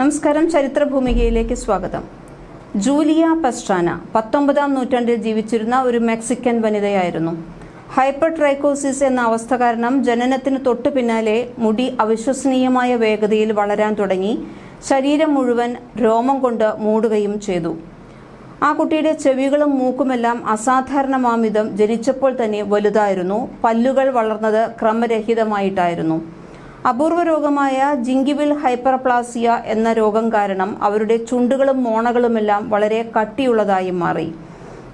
നമസ്കാരം. ചരിത്രഭൂമികയിലേക്ക് സ്വാഗതം. ജൂലിയ പസ്റ്റാന പത്തൊമ്പതാം നൂറ്റാണ്ടിൽ ജീവിച്ചിരുന്ന ഒരു മെക്സിക്കൻ വനിതയായിരുന്നു. ഹൈപ്പർ ട്രൈക്കോസിസ് എന്ന അവസ്ഥ കാരണം ജനനത്തിന് തൊട്ടു പിന്നാലെ മുടി അവിശ്വസനീയമായ വേഗതയിൽ വളരാൻ തുടങ്ങി. ശരീരം മുഴുവൻ രോമം കൊണ്ട് മൂടുകയും ചെയ്തു. ആ കുട്ടിയുടെ ചെവികളും മൂക്കുമെല്ലാം അസാധാരണമാമിതം ജനിച്ചപ്പോൾ തന്നെ വലുതായിരുന്നു. പല്ലുകൾ വളർന്നത് ക്രമരഹിതമായിട്ടായിരുന്നു. അപൂർവ രോഗമായ ജിങ്കിബിൽ ഹൈപ്പർപ്ലാസിയ എന്ന രോഗം കാരണം അവരുടെ ചുണ്ടുകളും മോണകളുമെല്ലാം വളരെ കട്ടിയുള്ളതായി മാറി.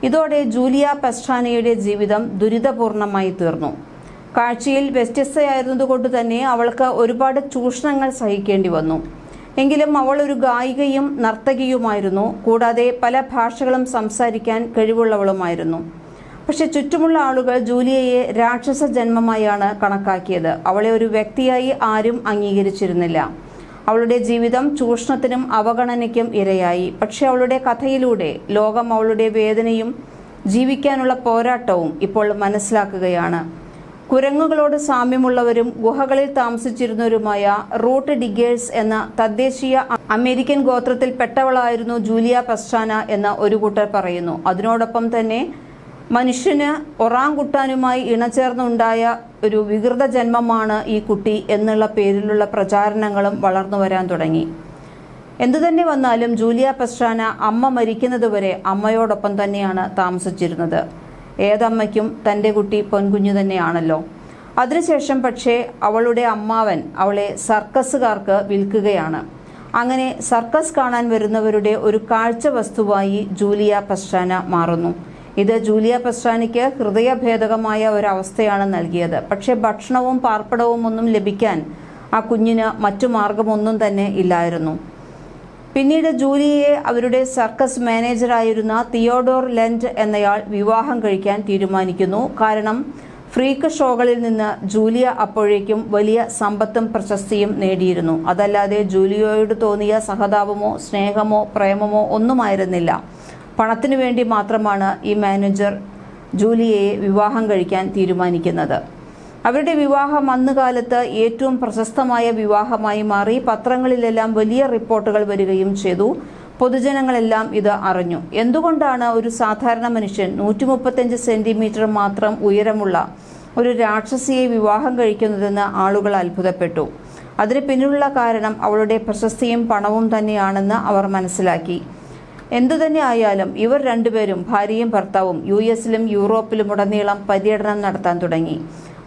ഇതോടെ ജൂലിയ പെസ്ട്രാനയുടെ ജീവിതം ദുരിതപൂർണമായി തീർന്നു. കാഴ്ചയിൽ വ്യത്യസ്തയായിരുന്നതുകൊണ്ട് തന്നെ അവൾക്ക് ഒരുപാട് ചൂഷണങ്ങൾ സഹിക്കേണ്ടി വന്നു. എങ്കിലും അവൾ ഒരു ഗായികയും നർത്തകിയുമായിരുന്നു. കൂടാതെ പല ഭാഷകളും സംസാരിക്കാൻ കഴിവുള്ളവളുമായിരുന്നു. പക്ഷെ ചുറ്റുമുള്ള ആളുകൾ ജൂലിയയെ രാക്ഷസ ജന്മമായാണ് കണക്കാക്കിയത്. അവളെ ഒരു വ്യക്തിയായി ആരും അംഗീകരിച്ചിരുന്നില്ല. അവളുടെ ജീവിതം ചൂഷണത്തിനും അവഗണനയ്ക്കും ഇരയായി. പക്ഷെ അവളുടെ കഥയിലൂടെ ലോകം അവളുടെ വേദനയും ജീവിക്കാനുള്ള പോരാട്ടവും ഇപ്പോൾ മനസ്സിലാക്കുകയാണ്. കുരങ്ങുകളോട് സാമ്യമുള്ളവരും ഗുഹകളിൽ താമസിച്ചിരുന്നവരുമായ റൂട്ട് ഡിഗേഴ്സ് എന്ന തദ്ദേശീയ അമേരിക്കൻ ഗോത്രത്തിൽപ്പെട്ടവളായിരുന്നു ജൂലിയ പസ്റ്റാന എന്ന ഒരു കൂട്ടർ പറയുന്നു. അതിനോടൊപ്പം തന്നെ മനുഷ്യന് ഒറാങ്കുട്ടാനുമായി ഇണചേർന്നുണ്ടായ ഒരു വികൃത ജന്മമാണ് ഈ കുട്ടി എന്നുള്ള പേരിലുള്ള പ്രചാരണങ്ങളും വളർന്നു വരാൻ തുടങ്ങി. എന്തുതന്നെ വന്നാലും ജൂലിയ പെസ്ട്രാന അമ്മ മരിക്കുന്നതുവരെ അമ്മയോടൊപ്പം തന്നെയാണ് താമസിച്ചിരുന്നത്. ഏതമ്മയ്ക്കും തന്റെ കുട്ടി പൊൻകുഞ്ഞു തന്നെയാണല്ലോ. അതിനുശേഷം പക്ഷേ അവളുടെ അമ്മാവൻ അവളെ സർക്കസുകാർക്ക് വിൽക്കുകയാണ്. അങ്ങനെ സർക്കസ് കാണാൻ വരുന്നവരുടെ ഒരു കാഴ്ച വസ്തുവായി ജൂലിയ പസ്റ്റാന മാറുന്നു. ഇത് ജൂലിയ പെസ്ട്രാനിക്ക് ഹൃദയഭേദകമായ ഒരവസ്ഥയാണ് നൽകിയത്. പക്ഷേ ഭക്ഷണവും പാർപ്പിടവും ഒന്നും ലഭിക്കാൻ ആ കുഞ്ഞിന് മറ്റു മാർഗമൊന്നും തന്നെ ഇല്ലായിരുന്നു. പിന്നീട് ജൂലിയയെ അവരുടെ സർക്കസ് മാനേജറായിരുന്ന തിയോഡോർ ലെൻഡ് എന്നയാൾ വിവാഹം കഴിക്കാൻ തീരുമാനിക്കുന്നു. കാരണം ഫ്രീക്ക് ഷോകളിൽ നിന്ന് ജൂലിയ അപ്പോഴേക്കും വലിയ സമ്പത്തും പ്രശസ്തിയും നേടിയിരുന്നു. അതല്ലാതെ ജൂലിയോയോട് തോന്നിയ സഹതാപമോ സ്നേഹമോ പ്രേമമോ ഒന്നുമായിരുന്നില്ല. പണത്തിനു വേണ്ടി മാത്രമാണ് ഈ മാനേജർ ജൂലിയയെ വിവാഹം കഴിക്കാൻ തീരുമാനിക്കുന്നത്. അവരുടെ വിവാഹം അന്ന് കാലത്ത് ഏറ്റവും പ്രശസ്തമായ വിവാഹമായി മാറി പത്രങ്ങളിലെല്ലാം വലിയ റിപ്പോർട്ടുകൾ വരികയും ചെയ്തു. പൊതുജനങ്ങളെല്ലാം ഇത് അറിഞ്ഞു. എന്തുകൊണ്ടാണ് ഒരു സാധാരണ മനുഷ്യൻ നൂറ്റി മുപ്പത്തഞ്ച് സെന്റിമീറ്റർ മാത്രം ഉയരമുള്ള ഒരു രാക്ഷസിയെ വിവാഹം കഴിക്കുന്നതെന്ന് ആളുകൾ അത്ഭുതപ്പെട്ടു. അതിന് പിന്നിലുള്ള കാരണം അവളുടെ പ്രശസ്തിയും പണവും തന്നെയാണെന്ന് അവർ മനസ്സിലാക്കി. എന്തുതന്നെ ആയാലും ഇവർ രണ്ടുപേരും ഭാര്യയും ഭർത്താവും യു എസിലും യൂറോപ്പിലും ഉടനീളം പര്യടനം നടത്താൻ തുടങ്ങി.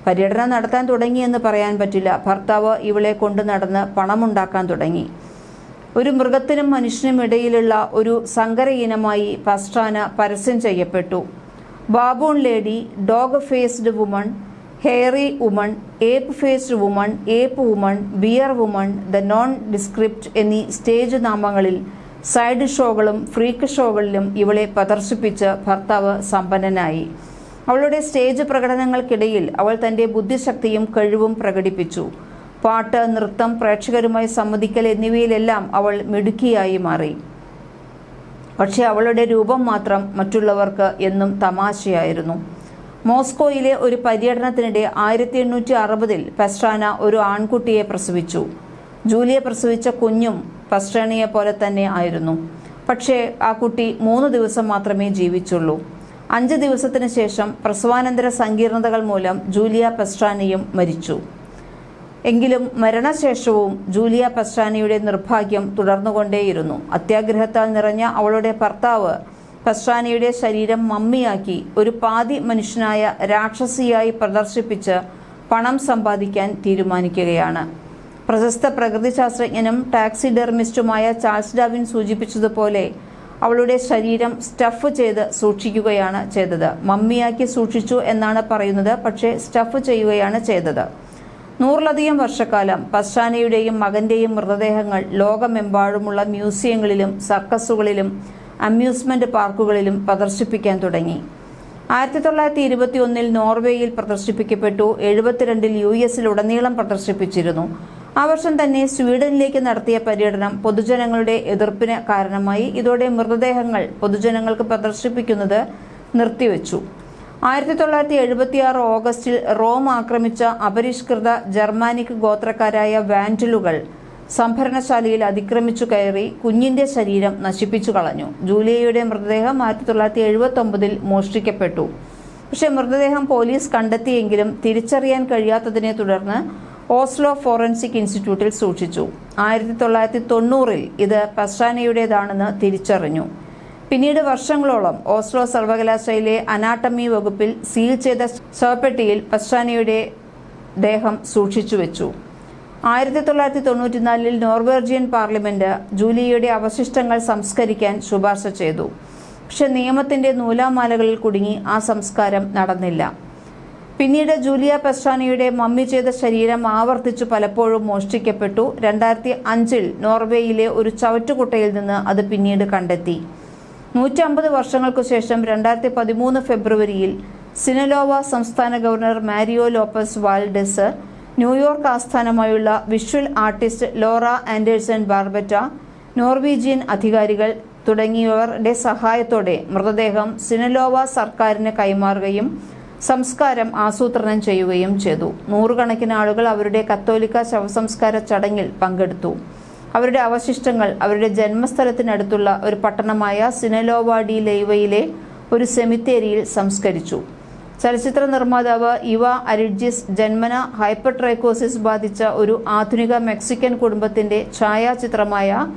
പര്യടനം നടത്താൻ തുടങ്ങി എന്ന് പറയാൻ പറ്റില്ല. ഭർത്താവ് ഇവളെ കൊണ്ടു നടന്ന് പണമുണ്ടാക്കാൻ തുടങ്ങി. ഒരു മൃഗത്തിനും മനുഷ്യനും ഇടയിലുള്ള ഒരു സങ്കര ഇനമായി പസ്റ്റാന പരസ്യം ചെയ്യപ്പെട്ടു. Baboon lady dog faced woman hairy woman ape faced woman ape woman bear woman the nondescript എന്നീ സ്റ്റേജ് നാമങ്ങളിൽ സൈഡ് ഷോകളും ഫ്രീക്ക് ഷോകളിലും ഇവളെ പ്രദർശിപ്പിച്ച് ഭർത്താവ് സമ്പന്നനായി. അവളുടെ സ്റ്റേജ് പ്രകടനങ്ങൾക്കിടയിൽ അവൾ തന്റെ ബുദ്ധിശക്തിയും കഴിവും പ്രകടിപ്പിച്ചു. പാട്ട് നൃത്തം പ്രേക്ഷകരുമായി സംവദിക്കൽ എന്നിവയിലെല്ലാം അവൾ മിടുക്കിയായി മാറി. പക്ഷേ അവളുടെ രൂപം മാത്രം മറ്റുള്ളവർക്ക് എന്നും തമാശയായിരുന്നു. മോസ്കോയിലെ ഒരു പര്യടനത്തിനിടെ ആയിരത്തി എണ്ണൂറ്റി അറുപതിൽ പെസ്ട്രാന ഒരു ആൺകുട്ടിയെ പ്രസവിച്ചു. ജൂലിയെ പ്രസവിച്ച കുഞ്ഞും പസ്ട്രാനയെ പോലെ തന്നെ ആയിരുന്നു. പക്ഷേ ആ കുട്ടി മൂന്ന് ദിവസം മാത്രമേ ജീവിച്ചുള്ളൂ. അഞ്ച് ദിവസത്തിന് ശേഷം പ്രസവാനന്തര സങ്കീർണതകൾ മൂലം ജൂലിയ പെസ്ട്രാനയും മരിച്ചു. എങ്കിലും മരണശേഷവും ജൂലിയ പസ്ട്രാനിയുടെ നിർഭാഗ്യം തുടർന്നുകൊണ്ടേയിരുന്നു. അത്യാഗ്രഹത്താൽ നിറഞ്ഞ അവളുടെ ഭർത്താവ് പസ്ട്രാനിയുടെ ശരീരം മമ്മിയാക്കി ഒരു പാതി മനുഷ്യനായ രാക്ഷസിയായി പ്രദർശിപ്പിച്ച് പണം സമ്പാദിക്കാൻ തീരുമാനിക്കുകയാണ്. പ്രശസ്ത പ്രകൃതിശാസ്ത്രജ്ഞനും ടാക്സിഡെർമിസ്റ്റുമായ ചാൾസ് ഡാവിൻ സൂചിപ്പിച്ചതുപോലെ അവളുടെ ശരീരം സ്റ്റഫ് ചെയ്ത് സൂക്ഷിക്കുകയാണ് ചെയ്തത്. മമ്മിയാക്കി സൂക്ഷിച്ചു എന്നാണ് പറയുന്നത് പക്ഷേ സ്റ്റഫ് ചെയ്യുകയാണ് ചെയ്തത്. നൂറിലധികം വർഷക്കാലം പശ്ചാനയുടെയും മകന്റെയും മൃതദേഹങ്ങൾ ലോകമെമ്പാടുമുള്ള മ്യൂസിയങ്ങളിലും സർക്കസുകളിലും അമ്യൂസ്മെന്റ് പാർക്കുകളിലും പ്രദർശിപ്പിക്കാൻ തുടങ്ങി. ആയിരത്തി തൊള്ളായിരത്തി ഇരുപത്തി ഒന്നിൽ നോർവേയിൽ പ്രദർശിപ്പിക്കപ്പെട്ടു എഴുപത്തിരണ്ടിൽ യു എസിലുടനീളം പ്രദർശിപ്പിച്ചിരുന്നു. ആ വർഷം തന്നെ സ്വീഡനിലേക്ക് നടത്തിയ പര്യടനം പൊതുജനങ്ങളുടെ എതിർപ്പിന് കാരണമായി. ഇതോടെ മൃതദേഹങ്ങൾ പൊതുജനങ്ങൾക്ക് പ്രദർശിപ്പിക്കുന്നത് നിർത്തിവെച്ചു. ആയിരത്തി തൊള്ളായിരത്തി എഴുപത്തിയാറ് ഓഗസ്റ്റിൽ റോം ആക്രമിച്ച അപരിഷ്കൃത ജർമാനിക് ഗോത്രക്കാരായ വാൻഡലുകൾ സംഭരണശാലയിൽ അതിക്രമിച്ചു കയറി കുഞ്ഞിന്റെ ശരീരം നശിപ്പിച്ചു കളഞ്ഞു. ജൂലിയയുടെ മൃതദേഹം ആയിരത്തി തൊള്ളായിരത്തി എഴുപത്തി ഒമ്പതിൽ മോഷ്ടിക്കപ്പെട്ടു. പക്ഷേ മൃതദേഹം പോലീസ് കണ്ടെത്തിയെങ്കിലും തിരിച്ചറിയാൻ കഴിയാത്തതിനെ തുടർന്ന് ഓസ്ലോ ഫോറൻസിക് ഇൻസ്റ്റിറ്റ്യൂട്ടിൽ സൂക്ഷിച്ചു. ആയിരത്തി തൊള്ളായിരത്തി തൊണ്ണൂറിൽ ഇത് പസ്റ്റാനയുടേതാണെന്ന് തിരിച്ചറിഞ്ഞു. പിന്നീട് വർഷങ്ങളോളം ഓസ്ലോ സർവകലാശാലയിലെ അനാട്ടമി വകുപ്പിൽ സീൽ ചെയ്ത ശവപ്പെട്ടിയിൽ പസ്റ്റാനയുടെ ദേഹം സൂക്ഷിച്ചു വെച്ചു. ആയിരത്തി തൊള്ളായിരത്തി തൊണ്ണൂറ്റിനാലിൽ നോർവേർജിയൻ പാർലമെന്റ് ജൂലിയയുടെ അവശിഷ്ടങ്ങൾ സംസ്കരിക്കാൻ ശുപാർശ ചെയ്തു. പക്ഷെ നിയമത്തിന്റെ നൂലാമാലകളിൽ കുടുങ്ങി ആ സംസ്കാരം നടന്നില്ല. പിന്നീട് ജൂലിയ പെസ്റ്റാനയുടെ മമ്മി ചെയ്ത ശരീരം ആവർത്തിച്ചു പലപ്പോഴും മോഷ്ടിക്കപ്പെട്ടു. രണ്ടായിരത്തി അഞ്ചിൽ നോർവേയിലെ ഒരു ചവറ്റുകുട്ടയിൽ നിന്ന് അത് പിന്നീട് കണ്ടെത്തി. നൂറ്റമ്പത് വർഷങ്ങൾക്കു ശേഷം രണ്ടായിരത്തി പതിമൂന്ന് ഫെബ്രുവരിയിൽ സിനലോവ സംസ്ഥാന governor Mario Lopez Valdez New York ആസ്ഥാനമായുള്ള visual artist Laura Anderson Barbata Norwegian അധികാരികൾ തുടങ്ങിയവരുടെ സഹായത്തോടെ മൃതദേഹം സിനലോവ സർക്കാരിന് കൈമാറുകയും സംസ്കാരം ആസൂത്രണം ചെയ്യുകയും ചെയ്തു. നൂറുകണക്കിന് ആളുകൾ അവരുടെ കത്തോലിക്ക ശവസംസ്കാര ചടങ്ങിൽ പങ്കെടുത്തു. അവരുടെ അവശിഷ്ടങ്ങൾ അവരുടെ ജന്മസ്ഥലത്തിനടുത്തുള്ള ഒരു പട്ടണമായ സിനലോവ ഡി ലൈവയിലെ ഒരു സെമിത്തേരിയിൽ സംസ്കരിച്ചു. ചലച്ചിത്ര നിർമ്മാതാവ് ഇവ അരിഡ്ജിസ് ജന്മന ഹൈപ്പർട്രൈക്കോസിസ് ബാധിച്ച ഒരു ആധുനിക മെക്സിക്കൻ കുടുംബത്തിന്റെ ഛായാചിത്രമായ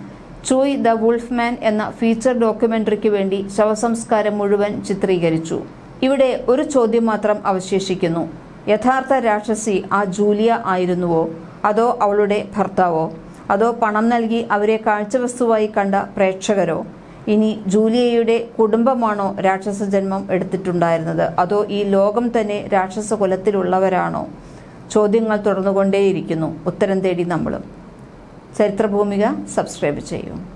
ചോയ് ദ വുൾഫ്മാൻ എന്ന ഫീച്ചർ ഡോക്യുമെന്ററിക്ക് വേണ്ടി ശവസംസ്കാരം മുഴുവൻ ചിത്രീകരിച്ചു. ഇവിടെ ഒരു ചോദ്യം മാത്രം അവശേഷിക്കുന്നു. യഥാർത്ഥ രാക്ഷസി ആ ജൂലിയ ആയിരുന്നുവോ? അതോ അവളുടെ ഭർത്താവോ? അതോ പണം നൽകി അവരെ കാഴ്ചവസ്തുവായി കണ്ട പ്രേക്ഷകരോ? ഇനി ജൂലിയയുടെ കുടുംബമാണോ രാക്ഷസ ജന്മം എടുത്തിട്ടുണ്ടായിരുന്നത്? അതോ ഈ ലോകം തന്നെ രാക്ഷസ കുലത്തിലുള്ളവരാണോ? ചോദ്യങ്ങൾ തുടർന്നുകൊണ്ടേയിരിക്കുന്നു. ഉത്തരം തേടി നമ്മളും. ചരിത്രഭൂമിക സബ്സ്ക്രൈബ് ചെയ്യൂ.